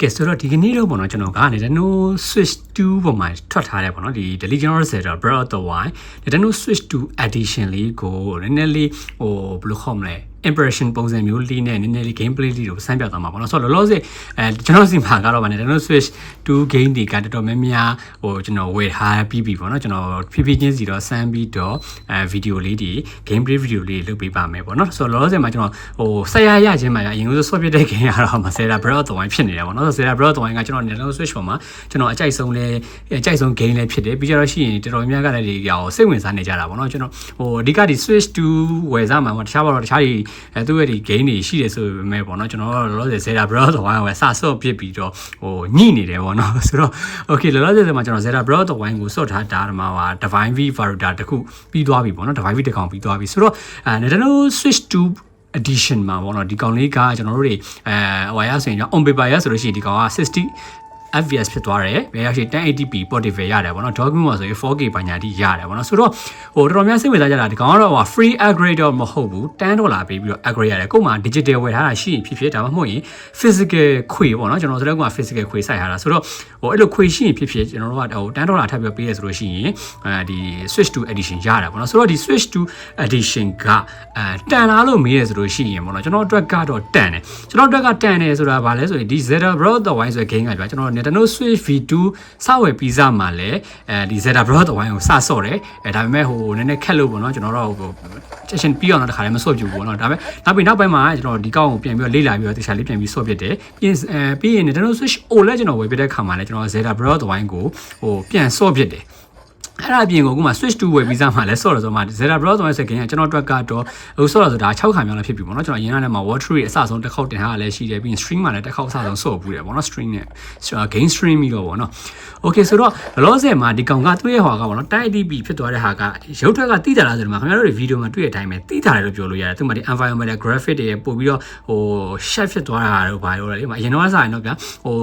ကဲဆိုတော့ဒီကနေ့တော့ပေါ့နော်ကျွန်တော်က Nintendo Switch 2ပေါ်မှာထွက်ထားတယ်ပေါ့နော်ဒီ The Legend of Zelda Breath of the Wild Nintendo Switch 2 Edition လေးကိုနည်းနည်းလေးဟိုဘယ်လိုခေါ်မလဲ impression ပုံစံမျိုးလေးနဲ့နည်းနည်းလေး gameplay လေးကိုစမ်းပြသွားမှာပေါ့နော်ဆိုတော့လောလောဆယ်အဲကျွန်တော်စီမှာကတော့ဗာ Nintendo Switch 2 game တွေကတော်တော်များများဟိုကျွန်တော်ဝယ်ထားပြီးပြီပေါ့နော်ကျွန်တော်ဖြည်းဖြည်းချင်းစီတော့စမ်းပြီးတော့အဲ video လေးတွေ gameplay video လေးလုပ်ပေးပါမယ်ပေါ့နော်ဆိုတော့လောလောဆယ်မှာကျွန်တော်ဟိုဆက်ရရချင်းမှာအရင်ကဆို swap ပြတဲ့ game ကတော့မှာ Zelda Breath of the Wild ဖြစ်နေတယ်ပေါ့နော်ဆိုတော့ Zelda Breath of the Wild ကကျွန်တော် Nintendo Switch ပေါ်မှာကျွန်တော်အကြိုက်ဆုံးလဲအကြိုက်ဆုံး game လဲဖြစ်တယ်ပြီးကြတော့ရှိရင်တော်တော်များများကလည်းဒီကောင်စိတ်ဝင်စားနေကြတာပေါ့နော်ကျွန်တော်ဟိုအဓိကဒီ Switch 2ဝယ်စားမှာပေါ့တခြားဘာလို့တခြားဒီအဲသူ့ရဲ့ဒီ game တွေရှိတယ်ဆိုပေမဲ့ပေါ့နော်ကျွန်တော်တို့လောလောဆယ် Zelda Breath of the Wild ကိုစဆော့ပြစ်ပြီးတော့ဟိုညှိနေတယ်ပေါ့နော်ဆိုတော့ okay လောလောဆယ်မှာကျွန်တော် Zelda Breath of the Wild ကိုဆော့ထားတာမှာပါ Divine V Varuda တခုပြီးသွားပြီပေါ့နော် Divine V တကောင်ပြီးသွားပြီဆိုတော့အဲ Nintendo Switch 2 edition မှာပေါ့နော်ဒီကောင်လေးကကျွန်တော်တို့တွေအဲဟိုရဆိုရင် on paper ရဆိုလို့ရှိရင်ဒီကောင်က60 FPS ဖြစ်သွားတယ်။ဘယ်ရောက်ရှိ 1080p portable ရတယ်ပေါ့နော်။ document မှာဆိုရင် 4K ပညာတိရတယ်ပေါ့နော်။ဆိုတော့ဟိုတော်တော်များစိတ်ဝင်စားကြတာဒီကောင်ကတော့ဟို free upgrade တော့မဟုတ်ဘူး10ဒေါ်လာပေးပြီးတော့ upgrade ရတယ်။ကို့မှာ digital ဝယ်ထားတာရှိရင်ဖြစ်ဖြစ်ဒါမှမဟုတ်ရင် physical ခွေပေါ့နော်ကျွန်တော်ဆိုတော့က physical ခွေစိုက်ထားတာဆိုတော့ဟိုအဲ့လိုခွေရှိရင်ဖြစ်ဖြစ်ကျွန်တော်တို့ကဟို10ဒေါ်လာထပ်ပြီးပေးရဆိုလို့ရှိရင်အဲဒီ Switch 2 edition ရတာပေါ့နော်။ဆိုတော့ဒီ Switch 2 edition ကအဲတန်လာလို့မေးရဆိုလို့ရှိရင်ပေါ့နော်ကျွန်တော်အတွက်ကတော့တန်တယ်။ကျွန်တော်အတွက်ကတန်တယ်ဆိုတာဗာလဲဆိုရင်ဒီ Zelda Breath of the Wild ဆိုတဲ့ game ကပြကျွန်တော် Nintendo Switch V2 စဝယ်ပြီးစားမှာလဲအဲဒီ Zelda Breath of the Wild ကိုစဆော့တယ်အဲဒါပေမဲ့ဟိုနည်းနည်းခက်လို့ပေါ့နော်ကျွန်တော်တော့ဟိုချက်ချင်းပြီးအောင်တော့တခါလည်းမဆော့ပြဘူးပေါ့နော်ဒါပေမဲ့နောက်ပြီးနောက်ပိုင်းမှာကျွန်တော်ဒီကောက်ကိုပြန်ပြီးတော့လေ့လာပြီးတော့တခြားလေးပြန်ပြီးဆော့ပြတယ်ပြီးအဲပြီးရင် Nintendo Switch OLED ကျွန်တော်ဝယ်ပြတဲ့ခါမှာလဲကျွန်တော် Zelda Breath of the Wild ကိုဟိုပြန်ဆော့ပြတယ် အဲ့ဒါအပြင်ကိုအခုမှ switch 2ဝယ်ပြီးစားမှလည်းဆော့ရဆိုမှ Zelda Breath of the Wild ဆိုခင်ကကျွန်တော်အတွက်ကတော့ဟိုဆော့ရဆိုတာ6ခါမြောက်လည်းဖြစ်ပြီပေါ့နော်ကျွန်တော်အရင်ကလည်းမှာ Water ရဲ့အစဆုံးတစ်ခေါက်တင်ထားတာလည်းရှိတယ်ပြီးရင် stream မှာလည်းတစ်ခေါက်အစဆုံးဆော့ဘူးတယ်ပေါ့နော် stream နဲ့ game stream ပြီးတော့ပေါ့နော် okay ဆိုတော့လောဆယ်မှာဒီကောင်ကသူ့ရဲ့ဟွာကပေါ့နော် type DB ဖြစ်သွားတဲ့ဟာကရုပ်ထွက်ကတိတာလားဆိုတော့ခင်ဗျားတို့တွေဗီဒီယိုမှာတွေ့တဲ့အတိုင်းပဲတိတာတယ်လို့ပြောလို့ရတယ်သူမှဒီ environmental graphic တွေပို့ပြီးတော့ဟို shape ဖြစ်သွားတာတို့ဘာလို့လဲဒီမှာအရင်တော့စားရင်တော့ဗျာဟို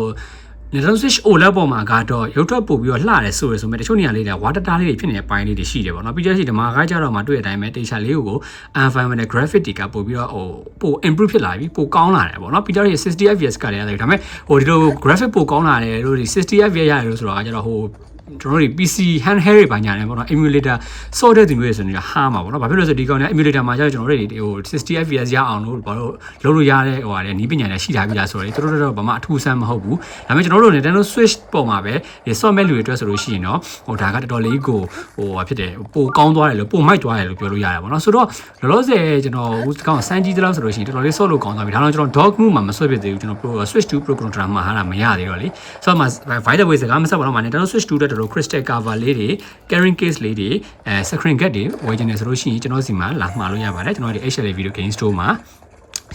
Nintendo Switch OLED ပေါ်မှာကတော့ရုပ်ထွက်ပို့ပြီးတော့လှတယ်ဆိုရဆိုမဲ့တချို့နေရာလေးတွေက water တားလေးတွေဖြစ်နေတဲ့ပိုင်းလေးတွေရှိတယ်ပေါ့နော်ပြီးကြရှိဒီမှာကားကြတော့မှတွေ့တဲ့အတိုင်းပဲတေချာလေးကို environmental graphic တွေကပို့ပြီးတော့ဟိုပို့ improve ဖြစ်လာပြီပို့ကောင်းလာတယ်ပေါ့နော်ပြီးကြရှိ 60 fps ကလည်းရတယ်ဒါပေမဲ့ဟိုဒီလို graphic ပို့ကောင်းလာတယ်လို့ဒီ 60 fps ရတယ်လို့ဆိုတော့ကျတော့ဟို ကျွန်တော်တို့ PC handheld တွေပါညာတယ်ပေါ့နော် emulator ဆော့တဲ့သူတွေဆိုရင်ဟာမှာပေါ့နော်ဘာဖြစ်လို့လဲဆိုဒီကောင်က emulator မှာကျတော့ကျွန်တော်တို့ဟို 60 fps ရအောင်လို့ဘာလို့လုပ်လို့ရတဲ့ဟိုဟာလေနီးပညာနဲ့ရှိထားပြီလားဆိုတော့တို့တို့တော့ဘာမှအထူးဆန်းမဟုတ်ဘူးဒါပေမဲ့ကျွန်တော်တို့ Nintendo Switch ပေါ်မှာပဲဒီဆော့မဲ့လူတွေအတွက်ဆိုလို့ရှိရင်တော့ဟိုဒါကတော်တော်လေးကိုဟိုဟာဖြစ်တယ်ပိုကောင်းသွားတယ်လို့ပိုမိုက်သွားတယ်လို့ပြောလို့ရတယ်ပေါ့နော်ဆိုတော့လောလောဆယ်ကျွန်တော်ဟိုကောင်စမ်းကြည့်သလောက်ဆိုလို့ရှိရင်တော်တော်လေးဆော့လို့ကောင်းသွားပြီဒါတော့ကျွန်တော် dog move မှာမဆွဲဖြစ်သေးဘူးကျွန်တော် Switch 2 Pro Controller မှာဟာတာမရသေးတော့လေဆိုတော့မှာ Vital Way စကားမဆက်ပါတော့မှာ Nintendo Switch 2 တက်တော်တော် crystal cover လေးတွေ carrying case လေးတွေအဲ screen guard တွေဝယ်ချင်တယ်ဆိုလို့ရှိရင်ကျွန်တော်စီမှာလာမှာလို့ရပါတယ်ကျွန်တော်ဒီ HL Video Game Store မှာ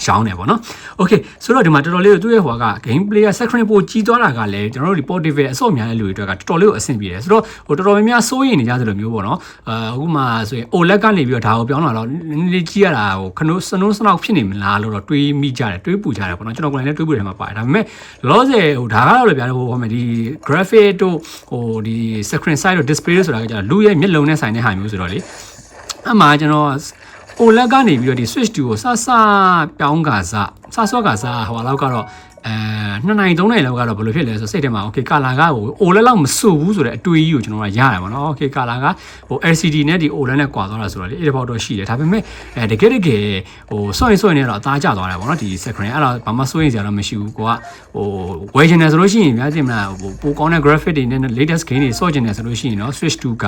ရှောင်းတယ်ပေါ့နော်။ Okay ဆိုတော့ဒီမှာတော်တော်လေးသူ့ရဲ့ဟိုက game player screen ပိုကြီးသွားတာကလည်းကျွန်တော်တို့ဒီ portable အစော့များတဲ့လူတွေအတွက်ကတော်တော်လေးကိုအဆင်ပြေတယ်။ဆိုတော့ဟိုတော်တော်များများစိုးရိမ်နေကြသလိုမျိုးပေါ့နော်။အာအခုမှဆိုရင် OLED ကနေပြီးတော့ဒါကိုပြောင်းလာတော့နည်းနည်းလေးကြီးရတာဟိုခနိုးစနိုးစနောက်ဖြစ်နေမလားလို့တော့တွေးမိကြတယ်တွေးပူကြတယ်ပေါ့နော်။ကျွန်တော်ကိုယ်လည်းတွေးပူတယ်မှာပါတယ်။ဒါပေမဲ့လောဆယ်ဟိုဒါကတော့လည်းဗျာဟိုဟိုမှာဒီ graphic တို့ဟိုဒီ screen size တို့ display တို့ဆိုတာကကြာလူရဲ့မျက်လုံးနဲ့ဆိုင်တဲ့ဟာမျိုးဆိုတော့လေအမှကျွန်တော် OLED ကနေပြီးတော့ဒီ Switch 2ကိုစစပြောင်းကစားစစောကစားဟိုလောက်ကတော့ အဲနှစ်နိုင်သုံးနိုင်လောက်ကတော့ဘယ်လိုဖြစ်လဲဆိုစိတ်ထဲမှာ okay ကာလာကဟို OLED လောက်မဆူဘူးဆိုတဲ့အတွေးကြီးကိုကျွန်တော်ကရတယ်ပေါ့နော် okay ကာလာကဟို LCD နဲ့ဒီ OLED နဲ့ကွာသွားတာဆိုတော့လေအဲ့ဒီဘောက်တော့ရှိတယ်ဒါပေမဲ့အဲတကယ်တကယ်ဟိုစွန့်ရင်စွန့်ရင်တော့အသားကျသွားတယ်ပေါ့နော်ဒီ screen အဲ့တော့ဘာမှစွန့်ရင်စရာတော့မရှိဘူးကိုကဟိုဝယ်ချင်တယ်ဆိုလို့ရှိရင်များတင်မလားဟိုပိုကောင်းတဲ့ graphic တွေနဲ့ latest game တွေစော့ချင်တယ်ဆိုလို့ရှိရင်တော့ Switch 2က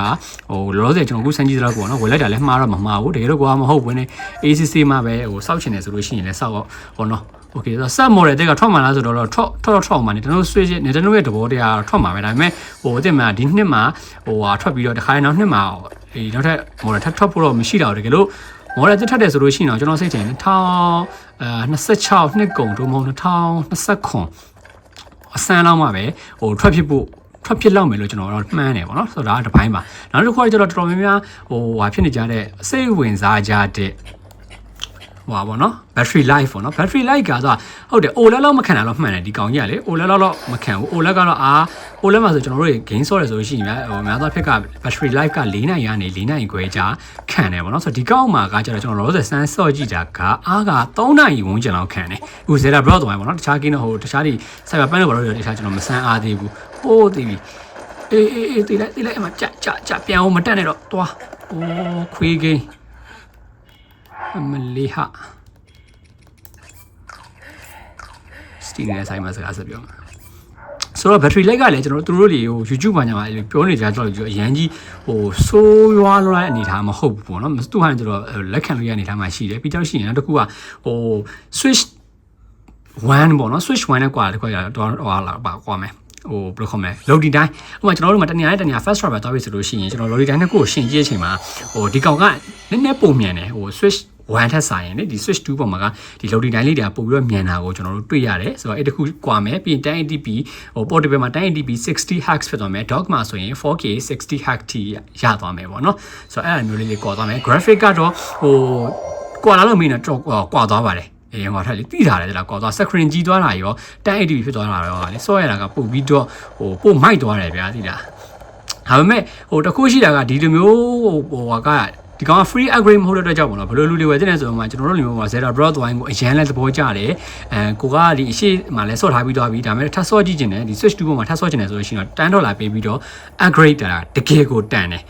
ဟိုလောလောဆယ်ကျွန်တော်အခုစမ်းကြည့်သလောက်ပေါ့နော်ဝယ်လိုက်တာလည်းမှားတော့မမှားဘူးတကယ်တော့ကိုကမဟုတ်ဘူးね ACC မှာပဲဟိုစောက်ချင်တယ်ဆိုလို့ရှိရင်လည်းစောက်ဟောနော် okay ဆိုတော့ set model တွေကထွက်မှာလားဆိုတော့ထွက်ထွက်ထွက်မှာနေကျွန်တော် switch နေကျွန်တော်ရဲ့သဘောတရားထွက်မှာပဲဒါပေမဲ့ဟိုတင်မှာဒီနှစ်မှာဟိုဟာထွက်ပြီးတော့တခါနောက်နှစ်မှာအေးနောက်ထပ် model ထပ်ထွက်ဖို့တော့မရှိတော့တကယ်လို့ model တစ်ထပ်တယ်ဆိုလို့ရှိရင်တော့ကျွန်တော်စိတ်ထင်2026နှစ်ကုန်တို့မဟုတ်2029အစမ်းလောက်မှပဲဟိုထွက်ဖြစ်ဖို့ထွက်ဖြစ်လောက်မယ်လို့ကျွန်တော်တော့မှန်းတယ်ပေါ့နော်ဆိုတော့ဒါကတစ်ပိုင်းပါနောက်တစ်ခုကကျတော့တော်တော်များများဟိုဟာဖြစ်နေကြတဲ့စိတ်ဝင်စားကြတဲ့ ဟိုပါဗောနော် battery life ဗောနော် battery life ကတော့ဟုတ်တယ် OLED လောက်မခံတာတော့မှန်တယ်ဒီကောင်ကြီးကလေ OLED လောက်တော့မခံဘူး OLED ကတော့အာ OLED မှာဆိုကျွန်တော်တို့ game ဆော့ရဆိုလို့ရှိရင်များဟိုများသောဖြစ်က battery life က4နိုင်ရနေ4နိုင်ခွဲကြာခံတယ်ဗောနော်ဆိုတော့ဒီကောင်မှာကကျတော့ကျွန်တော်တို့စမ်းဆော့ကြည့်တာကအားက3နိုင်ဝန်းကျင်လောက်ခံတယ်အခု Zelda Bro တော့ဗောနော်တခြား game တော့ဟိုတခြားဒီ Cyberpunk တော့ဘာလို့လဲတခြားကျွန်တော်မစမ်းအားသေးဘူးဟိုးသေးပြီအေးအေးအေးတိလိုက်တိလိုက်အမကြကြကြပြန်အောင်မတက်နဲ့တော့တွားအိုးခွေး game အ မလေးဟာစတီနေတဲ့ဆိုင်မှာစကားဆက်ပြောမှာဆိုတော့ battery life ကလည်းကျွန်တော်တို့တွေဟို YouTube မှာညမှာပြောနေကြတော့အရန်ကြီးဟိုဆိုးရွားလွားတဲ့အနေအထားမဟုတ်ဘူးပေါ့နော်သူဟာကျတော့လက်ခံလို့ရအနေအထားမှာရှိတယ်ပြီးတော့ရှိရင်နောက်တစ်ခုကဟို switch 1ပေါ့နော် switch 1နဲ့ကွာတခွက်ရတော့ဟောလာပါကွာမယ်ဟိုဘယ်လိုခေါ်မလဲ loading time ဥပမာကျွန်တော်တို့မှာတနေရာနဲ့တနေရာ fast travel သွားပြီဆိုလို့ရှိရင်ကျွန်တော် loading time နဲ့ကိုယ်ရှင်းကြည့်အချိန်မှာဟိုဒီကောင်ကနည်းနည်းပုံမြန်တယ်ဟို switch 1ထက်ဆိုင်ရင်လေဒီ switch 2ပေါ်မှာကဒီ loading time လေးတွေကပို့ပြီးတော့မြန်တာကိုကျွန်တော်တို့တွေ့ရတယ်ဆိုတော့အဲ့တခုကွာမယ်ပြီးရင် 1080p ဟို portable မှာ 1080p 60 Hz ဖြစ်သွားမယ် dock မှာဆိုရင် 4K 60 Hz ထိရသွားမယ်ပေါ့နော်ဆိုတော့အဲ့အမျိုးလေးလေးကွာသွားမယ် graphic ကတော့ဟိုကွာလာလို့မင်းတော့ကွာသွားပါတယ်အေးဟောထားလေတိထားတယ်လားကောသွား screen ကြီးသွားတာရော 1080p ဖြစ်သွားတာရောလေစောရတာကပို့ပြီးတော့ဟိုပို့မိုက်သွားတယ်ဗျာတိလားဒါပေမဲ့ဟိုတခုရှိတာကဒီလိုမျိုးဟိုဟာက ဒီကောင်က free upgrade မဟုတ်တဲ့အတွက်ကြောင့်ပေါ့နော်ဘယ်လိုလူတွေဝယ်တဲ့လဲဆိုတော့မှကျွန်တော်တို့လူမျိုးမှာ Zelda Breath of the Wild ကိုအရန်လဲသဘောကျတယ်အဲကိုကဒီအရှိမှလဲဆော့ထားပြီးသွားပြီဒါပေမဲ့ထပ်ဆော့ကြည့်ကျင်တယ်ဒီ Switch 2ပေါ်မှာထပ်ဆော့ကျင်တယ်ဆိုလို့ရှိရင်တော့10ဒေါ်လာပေးပြီးတော့ upgrade တာတကယ်ကိုတန်တယ်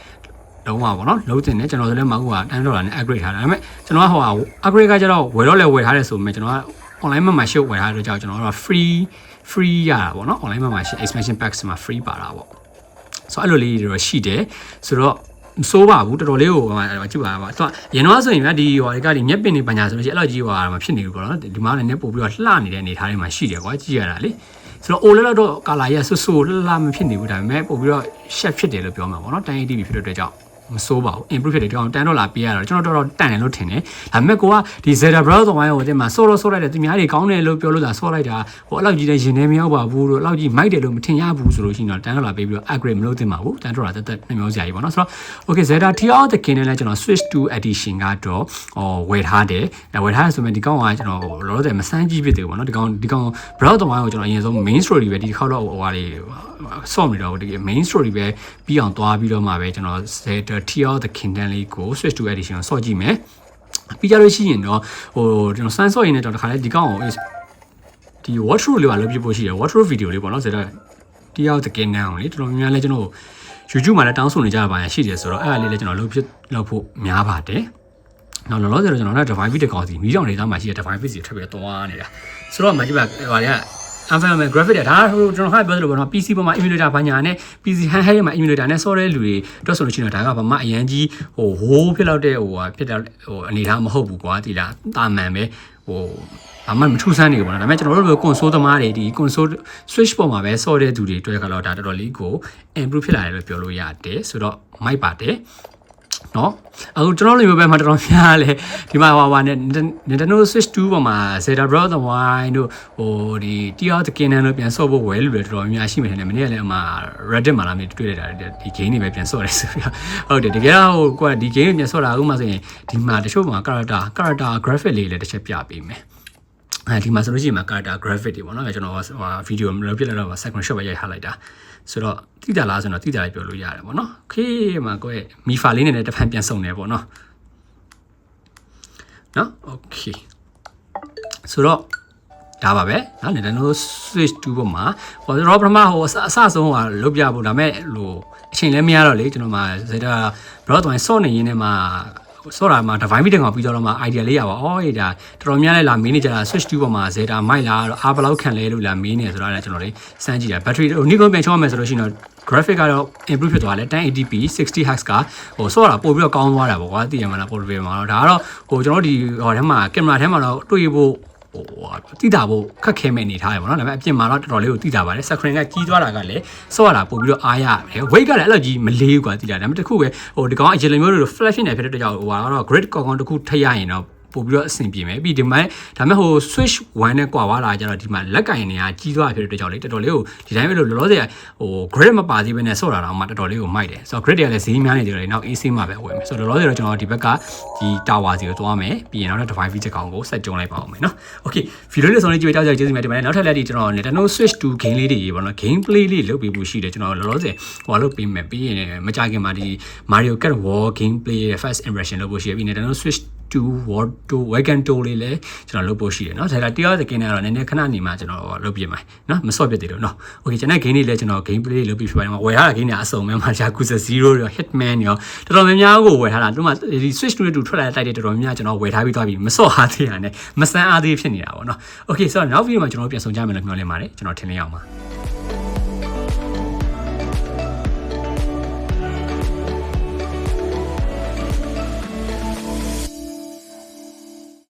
လုံးဝပေါ့နော်လုံးတင်တယ်ကျွန်တော်ဆိုလည်းမဟုတ်က10ဒေါ်လာနဲ့ upgrade ထားတာဒါပေမဲ့ကျွန်တော်ကဟိုဟာ upgrade ကကျတော့ဝယ်တော့လဲဝယ်ထားတယ်ဆိုပေမဲ့ကျွန်တော်က online မှာမှရှုပ်ဝယ်ထားတဲ့ကြောင့်ကျွန်တော်တို့က free free ရတာပေါ့နော် online မှာမှရှ expansion packs မှာ free ပါတာပေါ့ဆိုတော့အဲ့လိုလေးတွေတော့ရှိတယ်ဆိုတော့ မစိုးပါဘူးတော်တော်လေးကိုဟိုကြည့်ပါပါသူကရင်တော့ဆိုရင်ဗျာဒီဟိုဒီကဒီမျက်ပင်တွေပညာဆိုလို့ရှိရင်အဲ့လိုကြီးဟိုဟာမဖြစ်နေဘူးပေါ့နော်ဒီမှာလည်းနည်းပို့ပြီးတော့လှနေတဲ့အနေထားတွေမှာရှိတယ်ကွာကြည့်ရတာလေဆိုတော့ OLED တော့ကာလာရဆူဆူလှလှမဖြစ်နေဘူးဒါပေမဲ့ပို့ပြီးတော့ sharp ဖြစ်တယ်လို့ပြောမှာပေါ့နော် 1080p ဖြစ်တဲ့အတွက်ကြောင့် မစိုးပါဘူး improve ဖြစ်တယ်ဒီကောင်10ဒေါ်လာပေးရတော့ကျွန်တော်တော်တော်တန်တယ်လို့ထင်တယ်ဒါပေမဲ့ကိုကဒီ Zelda Breath of the Wild ကိုတင်မှာဆော့လို့ဆော့လိုက်တယ်သူများတွေကောင်းတယ်လို့ပြောလို့သာဆော့လိုက်တာဟိုအဲ့လောက်ကြီးတဲ့ရင်ထဲမရောက်ပါဘူးလို့အဲ့လောက်ကြီးမိုက်တယ်လို့မထင်ရဘူးဆိုလို့ရှိရင်တော့10ဒေါ်လာပေးပြီးတော့ upgrade မလုပ်သင့်ပါဘူး10ဒေါ်လာတက်တက်နှမျိုးစရာကြီးပေါ့နော်ဆိုတော့ okay Zelda Tear of the Kingdom နဲ့ကျွန်တော် Switch 2 edition ကတော့ဟိုဝယ်ထားတယ်ဝယ်ထားရဆိုရင်ဒီကောင်ကကျွန်တော်လောလောဆယ်မစမ်းကြည့်ဖြစ်သေးဘူးပေါ့နော်ဒီကောင်ဒီကောင် Breath of the Wild ကိုကျွန်တော်အရင်ဆုံး main story ပဲဒီတစ်ခေါက်တော့ဟိုဟာတွေဆော့နေတော့ဒီ main story ပဲပြီးအောင်သွားပြီးတော့မှပဲကျွန်တော် Zelda Tear of the Kingdom လေးကို Switch 2 edition ကိုဆော့ကြည့်မယ်ပြီးကြလို့ရှိရင်တော့ဟိုကျွန်တော်စမ်းဆော့ရင်လည်းတော့တခါလေဒီကောင်ကိုဒီ watch through လေးပါလုပ်ပြဖို့ရှိတယ် watch through video လေးပေါ့နော် Zelda Tear of the Kingdom ကိုလေတော်တော်များများလဲကျွန်တော် YouTube မှာလည်းတောင်းဆိုနေကြပါရရှိတယ်ဆိုတော့အဲ့ဒါလေးလည်းကျွန်တော်လုပ်ဖြစ်လုပ်ဖို့များပါတယ်နောက်လောလောဆယ်တော့ကျွန်တော်လည်း device တစ်ကောင်စီမိကြောင်နေတာမှာရှိတဲ့ device စီထပ်ပြီးတော့သွားနေတာဆိုတော့မကြည့်ပါဟိုတွေ က Unfamiliar graphic တဲ့ဒါဟိုကျွန်တော်ဟာပြောသလိုပေါ့နော် PC ပေါ်မှာ emulator ဘာညာနဲ့ PC handheld မှာ emulator နဲ့ဆော့တဲ့လူတွေတော့ဆိုလို့ရှိရင်ဒါကဘာမှအရန်ကြီးဟိုဟိုးဖြစ်လောက်တဲ့ဟိုဟာဖြစ်တဲ့ဟိုအနေထားမဟုတ်ဘူးကွာဒီလားတာမန်ပဲဟိုဘာမှမထူးဆန်းနေဘူးပေါ့နော်ဒါပေမဲ့ကျွန်တော်တို့လို console သမားတွေဒီ console switch ပေါ်မှာပဲဆော့တဲ့သူတွေတွေ့ကြတော့ဒါတော်တော်လေးကို improve ဖြစ်လာတယ်လို့ပြောလို့ရတယ်ဆိုတော့မိုက်ပါတယ် နော်အခုကျွန်တော်လိုမျိုးပဲမှာတော်တော်များလဲဒီမှာဟိုဟာနဲ့ Nintendo Switch 2ပေါ်မှာ Zelda Breath of the Wild တို့ဟိုဒီ Tear of the Kingdom တို့ပြန်ဆော့ဖို့ဝယ်လို့လည်းတော်တော်များရှိမယ်ထင်တယ်မနေ့ကလည်းအမှ Reddit မှာလာမြင်တွေ့ရတာဒီ game တွေပဲပြန်ဆော့တယ်ဆိုပြီးဟုတ်တယ်တကယ်တော့ဟိုကွာဒီ game တွေပြန်ဆော့တာအခုမှဆိုရင်ဒီမှာတချို့မှာ character character graphic လေးလည်းတစ်ချက်ပြပေးမယ် အဲဒီမှာဆိုလို့ရှိရင်မှာ character graphic တွေပေါ့နော်ကျွန်တော်ဟိုဗီဒီယိုမလုပ်ပြလိုက်တော့မှာ second shot ပဲရိုက်ထားလိုက်တာဆိုတော့တိတာလားဆိုတော့တိတာလည်းပြောလို့ရတယ်ပေါ့နော်ခေးမှာကိုယ့်ရဲ့မီဖာလေးနဲ့လည်းတစ်ဖန်ပြန်စုံတယ်ပေါ့နော်နော် okay ဆိုတော့ဒါပါပဲနော် Nintendo Switch 2ပေါ်မှာဟိုတော့ပထမဟိုအစဆုံးဟာလုတ်ပြဖို့ဒါပေမဲ့ဟိုအချိန်လည်းမရတော့လေကျွန်တော်မှာ Zelda Breath of the Wild စော့နေရင်းနဲ့မှာ ဆော့တာမှာ divine meeting ကိုပြီးတော့မှ idea လေးရပါအော်အေးဒါတော်တော်များလဲလာမင်းနေကြတာ switch 2ပေါ်မှာ Zelda မိုက်လားအားဘလောက်ခံလဲလို့လာမင်းနေဆိုတော့လည်းကျွန်တော်လေးစမ်းကြည့်တာ battery ဟို Nikon ပြန်ချောင်းမယ်ဆိုလို့ရှိရင်တော့ graphic ကတော့ improve ဖြစ်သွားတယ် 1080p 60 Hz ကဟိုဆော့တာပို့ပြီးတော့ကောင်းသွားတာပေါ့ကွာသိရမလား portable မှာတော့ဒါကတော့ဟိုကျွန်တော်ဒီဟိုထဲမှာကင်မရာထဲမှာတော့တွေ့ဖို့ ဟိုတိတာဖို့ခက်ခဲမဲ့အနေထားရပါတော့ဒါပေမဲ့အပြင်မှာတော့တော်တော်လေးကိုတိတာပါတယ် screen ကကြီးသွားတာကလည်းဆော့ရတာပို့ပြီးတော့အားရတယ် weight ကလည်းအဲ့လိုကြီးမလေးဘူးကွာတိတာဒါပေမဲ့တခုပဲဟိုဒီကောင်အရင်လိုမျိုးလို flash နေဖြစ်တဲ့အတွက်ကြောင့်ဟိုကတော့ grid ကောင်ကောင်တခုထည့်ရရင်တော့ ပို့ပြီးတော့အဆင်ပြေမယ်ပြီးဒီမှာဒါမဲ့ဟို switch 1နဲ့ကွာသွားတာကြတော့ဒီမှာလက်ကင်တွေကကြီးသွားဖြစ်တဲ့အတွက်ကြောင့်လေတော်တော်လေးကိုဒီတိုင်းပဲလို့လောလောဆယ်ဟို grid မပါသေးဘဲနဲ့ဆော့တာတော့မှတော်တော်လေးကိုမိုက်တယ်ဆိုတော့ grid တွေကလည်းဈေးများနေတယ်လေနောက် AC မှာပဲဝယ်မယ်ဆိုတော့လောလောဆယ်တော့ကျွန်တော်ဒီဘက်ကဒီ tower စီကိုသွားမယ်ပြီးရင်နောက်တစ် device တစ်ကောင်ကိုဆက်ကြုံလိုက်ပါအောင်မယ်နော် okay ဗီဒီယိုလေးဆုံးလေးကြည့်ကြကြကျေးဇူးများတင်ပါတယ်နောက်ထပ်လည်းဒီကျွန်တော် Nintendo Switch 2 game လေးတွေပေါ့နော် game play လေးလုပ်ပေးဖို့ရှိတယ်ကျွန်တော်လောလောဆယ်ဟိုလုပ်ပေးမယ်ပြီးရင်မကြခင်မှာဒီ Mario Kart War game play ရဲ့ first impression လုပ်ဖို့ရှိတယ်ပြီး Nintendo Switch 2 War 2 Wagon 2လေးလည်းကျွန်တော်လုပ်ဖို့ရှိတယ်เนาะဒါကတရားစကင်းနဲ့ကတော့နည်းနည်းခဏနေမှကျွန်တော်လုပ်ပြမယ်เนาะမဆော့ပြသေးလို့เนาะ okay ကျွန်တော် game လေးလည်းကျွန်တော် game play လေးလုပ်ပြီးဖြစ်ပါတယ်မှာဝယ်ထားတဲ့ game တွေအစုံပဲမှာ Yakuza 0ရော Hitman ရောတော်တော်များများကိုဝယ်ထားတာသူမှဒီ Switch 2နဲ့တူထွက်လာတဲ့တိုက်တွေတော်တော်များများကျွန်တော်ဝယ်ထားပြီးသွားပြီမဆော့အားသေးရနဲ့မဆန်းအားသေးဖြစ်နေတာပေါ့เนาะ okay ဆိုတော့နောက်ဗီဒီယိုမှာကျွန်တော်ပြန်ဆောင်ကြမယ်လို့မျှော်လင့်ပါတယ်ကျွန်တော်ထင်လင်းအောင်ပါ